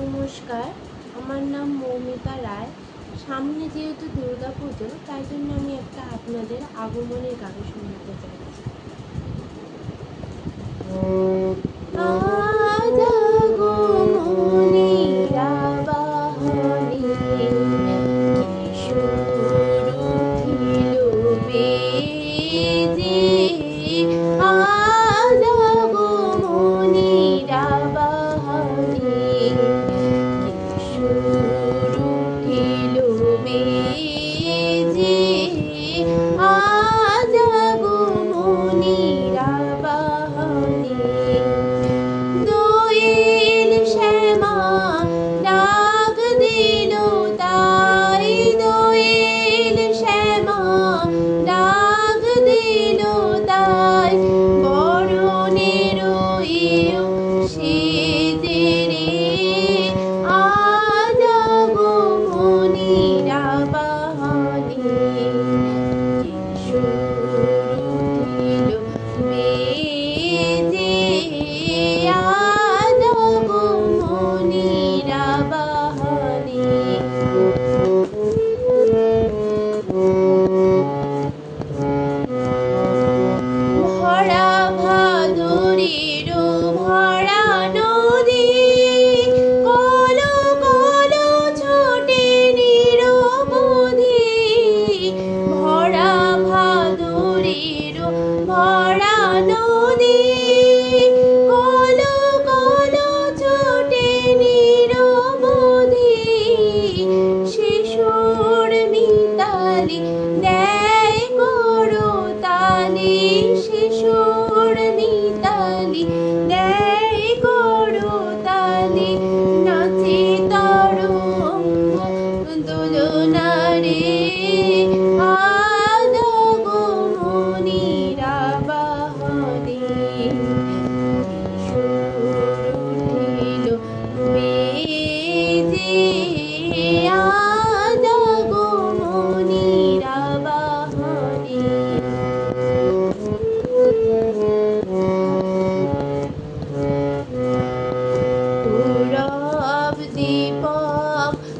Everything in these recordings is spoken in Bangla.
নমস্কার, আমার নাম মৌমিতা রায়। সামনে যেহেতু দুর্গা পুজো, তাই জন্য আমি একটা আপনাদের আগমনের গান শুনতে চাইছি। Oh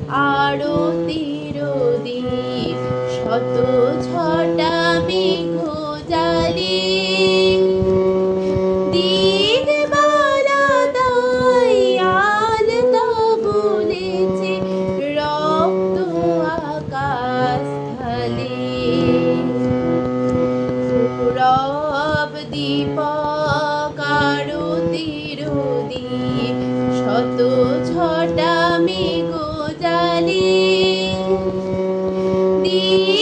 আরতির দিন শত ছটা মেঘ জালি। দিন বালা তাই আলতা বলেছে রক্ত আকাশ খালি সৌরভ দীপক আরতির শত ছটা মেঘ you.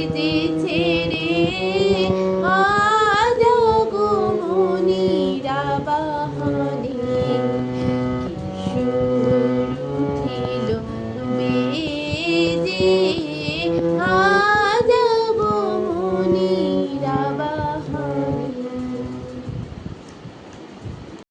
যেতে ছেড়ে আজ গমনীরা বাহনে কিশোর উঠিল যে আ